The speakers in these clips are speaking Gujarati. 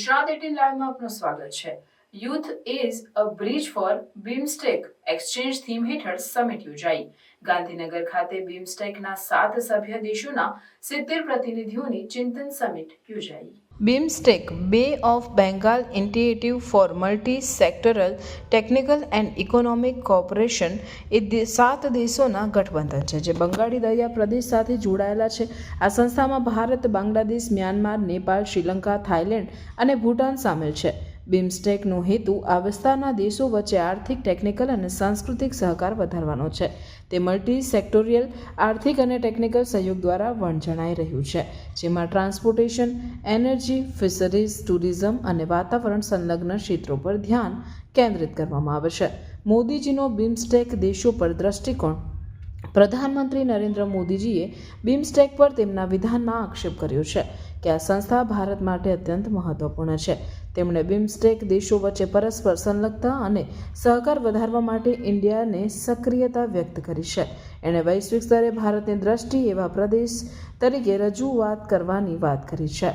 ગુજરાત એટીન લાઈવમાં આપનું સ્વાગત છે. Youth is a bridge for BIMSTEC exchange theme હેઠળ સમિટ યોજાઈ. ગાંધીનગર ખાતે બીમસ્ટેકના સાત સભ્ય દેશોના સિત્તેર પ્રતિનિધિઓની ચિંતન સમિટ યોજાઈ. BIMSTEC bay of Bengal initiative for multi sectoral technical and economic cooperation એ સાત દેશોના ગઠબંધન છે, જે બંગાળી દરિયા પ્રદેશ સાથે જોડાયેલા છે. આ સંસ્થામાં ભારત, બાંગ્લાદેશ, મ્યાનમાર, નેપાળ, શ્રીલંકા, થાઇલેન્ડ અને ભૂટાન સામેલ છે. બિમસ્ટેકનો હેતુ આ વિસ્તારના દેશો વચ્ચે આર્થિક, ટેકનિકલ અને સાંસ્કૃતિક સહકાર વધારવાનો છે. તે મલ્ટી સેક્ટોરિયલ આર્થિક અને ટેકનિકલ સહયોગ દ્વારા વણઝણાઈ રહ્યું છે, જેમાં ટ્રાન્સપોર્ટેશન, એનર્જી, ફિશરીઝ, ટુરિઝમ અને વાતાવરણ સંલગ્ન ક્ષેત્રો પર ધ્યાન કેન્દ્રિત કરવામાં આવે છે. મોદીજીનો બિમસ્ટેક દેશો પર દ્રષ્ટિકોણ. પ્રધાનમંત્રી નરેન્દ્ર મોદીજીએ બિમસ્ટેક પર તેમના વિધાનમાં આક્ષેપ કર્યો છે કે આ સંસ્થા ભારત માટે અત્યંત મહત્વપૂર્ણ છે. તેમણે બિમસ્ટેક દેશો વચ્ચે પરસ્પર સંલગ્નતા અને સહકાર વધારવા માટે ઇન્ડિયાને સક્રિયતા વ્યક્ત કરી છે. એણે વૈશ્વિક સ્તરે ભારતની દ્રષ્ટિ એવા પ્રદેશ તરીકે રજૂઆત કરવાની વાત કરી છે.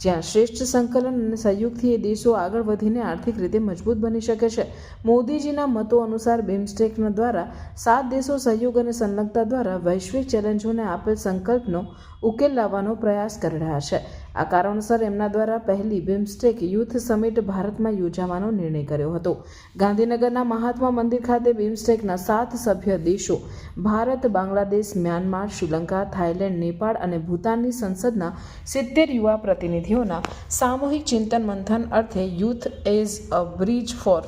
જ્યાં શ્રેષ્ઠ સંકલન અને સહયોગથી એ દેશો આગળ વધીને આર્થિક રીતે મજબૂત બની શકે છે. મોદીજીના મતો અનુસાર બિમસ્ટેકના દ્વારા સાત દેશો સહયોગ અને સંલગ્નતા દ્વારા વૈશ્વિક ચેલેન્જોને આપેલ સંકલ્પનો ઉકેલ લાવવાનો પ્રયાસ કરી રહ્યા છે. આ કારણોસર એમના દ્વારા પહેલી બિમ્સ્ટેક યુથ સમિટ ભારતમાં યોજાવાનો નિર્ણય કર્યો હતો. ગાંધીનગરના મહાત્મા મંદિર ખાતે બિમ્સ્ટેકના સાત સભ્ય દેશો ભારત, બાંગ્લાદેશ, મ્યાનમાર, શ્રીલંકા, થાઇલેન્ડ, નેપાળ અને ભૂતાનની સંસદના સિત્તેર યુવા પ્રતિનિધિઓના સામૂહિક ચિંતન મંથન અર્થે youth as a bridge for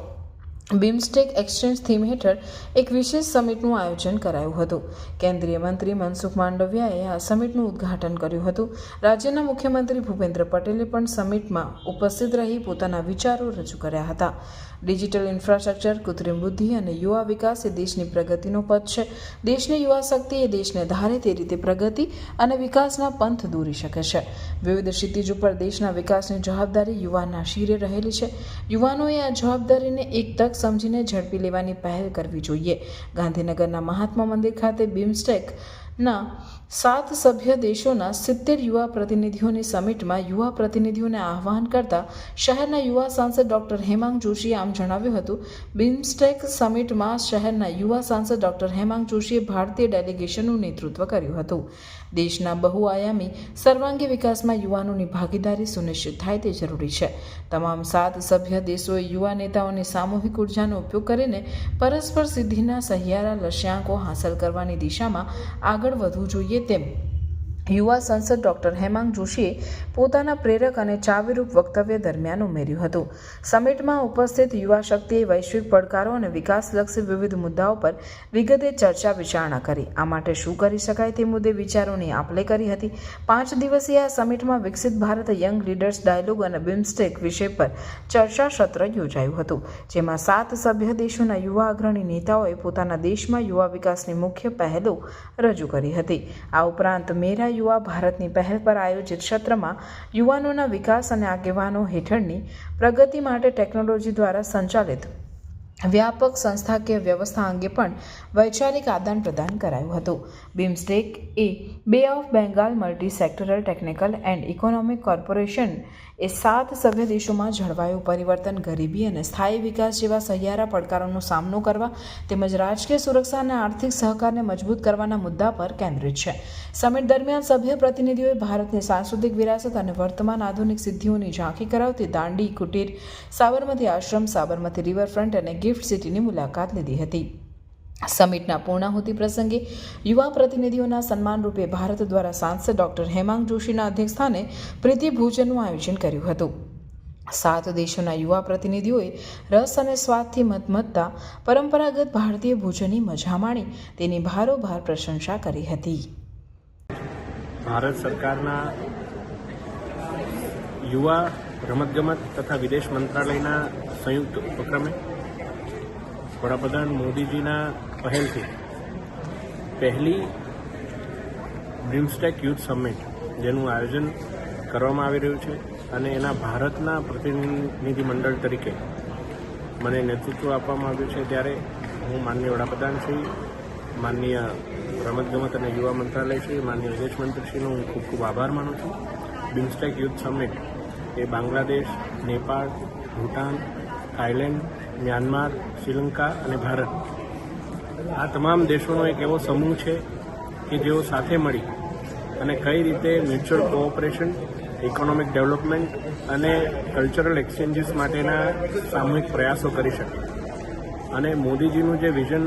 BIMSTEC exchange theme હેઠળ એક વિશેષ સમિટનું આયોજન કરાયું હતું. કેન્દ્રીય મંત્રી મનસુખ માંડવિયાએ આ સમિટનું ઉદ્ઘાટન કર્યું હતું. રાજ્યના મુખ્યમંત્રી ભૂપેન્દ્ર પટેલે પણ સમિટમાં ઉપસ્થિત રહી પોતાના વિચારો રજૂ કર્યા હતા. ડિજિટલ ઇન્ફ્રાસ્ટ્રક્ચર, કૃત્રિમ બુદ્ધિ અને યુવા વિકાસ એ દેશની પ્રગતિનો પથ છે. દેશની યુવા શક્તિ એ દેશને ધારે તે રીતે પ્રગતિ અને વિકાસના પંથ દોરી શકે છે. વિવિધ ક્ષિતિજ પર દેશના વિકાસની જવાબદારી યુવાનના શિરે રહેલી છે. યુવાનોએ આ જવાબદારીને એક તક સમજીને ઝડપી લેવાની પહેલ કરવી જોઈએ. ગાંધીનગરના મહાત્મા મંદિર ખાતે બિમસ્ટેક ના, સાત સભ્ય દેશોના સિત્તેર યુવા પ્રતિનિધિઓની સમિટમાં યુવા પ્રતિનિધિઓને આહ્વાન કરતા શહેરના યુવા સાંસદ ડોક્ટર હેમાંગ જોશીએ આમ જણાવ્યું હતું, બિમસ્ટેક સમિટમાં શહેરના યુવા સાંસદ ડોક્ટર હેમાંગ જોશીએ ભારતીય ડેલિગેશનનું નેતૃત્વ કર્યું હતું. દેશના બહુઆયામી સર્વાંગી વિકાસમાં યુવાનોની ભાગીદારી સુનિશ્ચિત થાય તે જરૂરી છે. તમામ સાત સભ્ય દેશોએ યુવા નેતાઓની સામૂહિક ઉર્જાનો ઉપયોગ કરીને પરસ્પર સિદ્ધિના સહિયારા લક્ષ્યાંકો હાંસલ કરવાની દિશામાં આગળ વધવું જોઈએ તેમ. યુવા સંસદ ડોક્ટર હેમાંગ જોશીએ પોતાના પ્રેરક અને ચાવીરૂપ વક્તવ્ય દરમિયાન ઉમેર્યું હતું. સમિટમાં ઉપસ્થિત યુવા શક્તિએ વૈશ્વિક પડકારો અને વિકાસલક્ષી વિવિધ મુદ્દાઓ પર વિગતે ચર્ચા વિચારણા કરી. આ માટે શું કરી શકાય તે મુદ્દે વિચારોની આપલે કરી હતી. પાંચ દિવસીય આ સમિટમાં Viksit Bharat young leaders dialogue અને બિમ્સ્ટેક વિષય પર ચર્ચા સત્ર યોજાયું હતું, જેમાં સાત સભ્ય દેશોના યુવા અગ્રણી નેતાઓએ પોતાના દેશમાં યુવા વિકાસની મુખ્ય પહેલો રજૂ કરી હતી. આ ઉપરાંત મેરા યુવા ભારતની પહેલ પર આયોજિત સત્રમાં યુવાનોના વિકાસ અને આગેવાનો હેઠળની પ્રગતિ માટે ટેકનોલોજી દ્વારા સંચાલિત વ્યાપક સંસ્થાકીય વ્યવસ્થા અંગે પણ વૈચારિક આદાન પ્રદાન કરાયું હતું. BIMSTEC A bay of Bengal multi sectoral technical and economic corporation એ સાત સભ્ય દેશોમાં જળવાયુ પરિવર્તન, ગરીબી અને સ્થાયી વિકાસ જેવા સહિયારા પડકારોનો સામનો કરવા તેમજ રાજકીય સુરક્ષા અને આર્થિક સહકારને મજબૂત કરવાના મુદ્દા પર કેન્દ્રિત છે. સમિટ દરમિયાન સભ્ય પ્રતિનિધિઓએ ભારતની સાંસ્કૃતિક વિરાસત અને વર્તમાન આધુનિક સિદ્ધિઓની ઝાંખી કરાવતી દાંડી, કુટીર, સાબરમતી આશ્રમ, સાબરમતી રિવરફ્રન્ટ અને ગિફ્ટ સિટીની મુલાકાત લીધી હતી. સમિટના પૂર્ણાહુતિ પ્રસંગે યુવા પ્રતિનિધિઓના સન્માનરૂપે ભારત દ્વારા સાંસદ ડોક્ટર હેમાંગ જોશીના અધ્યક્ષસ્થાને પ્રીતિ આયોજન કર્યું હતું. સાત દેશોના યુવા પ્રતિનિધિઓએ રસ અને સ્વાદથી મતમતતા પરંપરાગત ભારતીય ભોજનની મજા માણી, તેની ભારોભાર પ્રશંસા કરી હતી. ભારત સરકારના યુવા રમતગમત તથા વિદેશ મંત્રાલયના સંયુક્ત ઉપક્રમે વડાપ્રધાન મોદીજીના પહેલથી. પહેલી બ્રિમસ્ટેક યુથ સમિટ, જેનું આયોજન કરવામાં આવી રહ્યું છે અને એના ભારતના પ્રતિનિધિ તરીકે મને નેતૃત્વ આપવામાં આવ્યું છે ત્યારે હું માનનીય વડાપ્રધાન શ્રી, માનનીય રમતગમત અને યુવા મંત્રાલય શ્રી, માનનીય વિદેશ મંત્રીશ્રીનો હું ખૂબ ખૂબ આભાર માનું છું. બિમસ્ટેક યુથ સમિટ એ બાંગ્લાદેશ, નેપાળ, ભૂટાન થાઈલેન્ડ મ્યાનમાર, શ્રીલંકા અને ભારત. આ તમામ દેશોનો એક એવો સમૂહ છે કે જેઓ સાથે મળી અને કઈ રીતે મ્યુચ્યુઅલ કોઓપરેશન, ઇકોનોમિક ડેવલપમેન્ટ અને કલ્ચરલ એક્સચેન્જીસ માટેના સામૂહિક પ્રયાસો કરી શકે. અને મોદીજીનું જે વિઝન,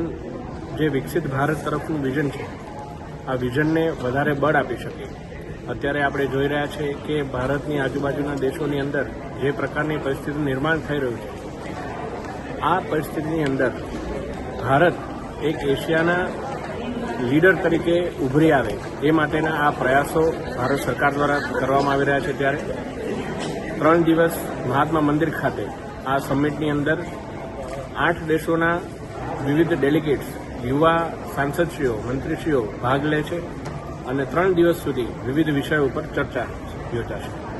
જે વિકસિત ભારત તરફનું વિઝન છે, આ વિઝનને વધારે બળ આપી શકે. અત્યારે આપણે જોઈ રહ્યા છે કે ભારતની આજુબાજુના દેશોની અંદર જે પ્રકારની પરિસ્થિતિનું નિર્માણ થઈ રહ્યું છે આ પરિસ્થિતિની અંદર ભારત એક એશિયાના લીડર તરીકે ઉભરી આવે એ માટેના આ પ્રયાસો ભારત સરકાર દ્વારા કરવામાં આવી રહ્યા છે ત્યારે. ત્રણ દિવસ મહાત્મા મંદિર ખાતે આ સમિટની અંદર આઠ દેશોના વિવિધ ડેલિગેટ્સ, યુવા સાંસદશ્રીઓ, મંત્રીશ્રીઓ ભાગ લે છે અને ત્રણ દિવસ સુધી વિવિધ વિષયો ઉપર ચર્ચા યોજાશે.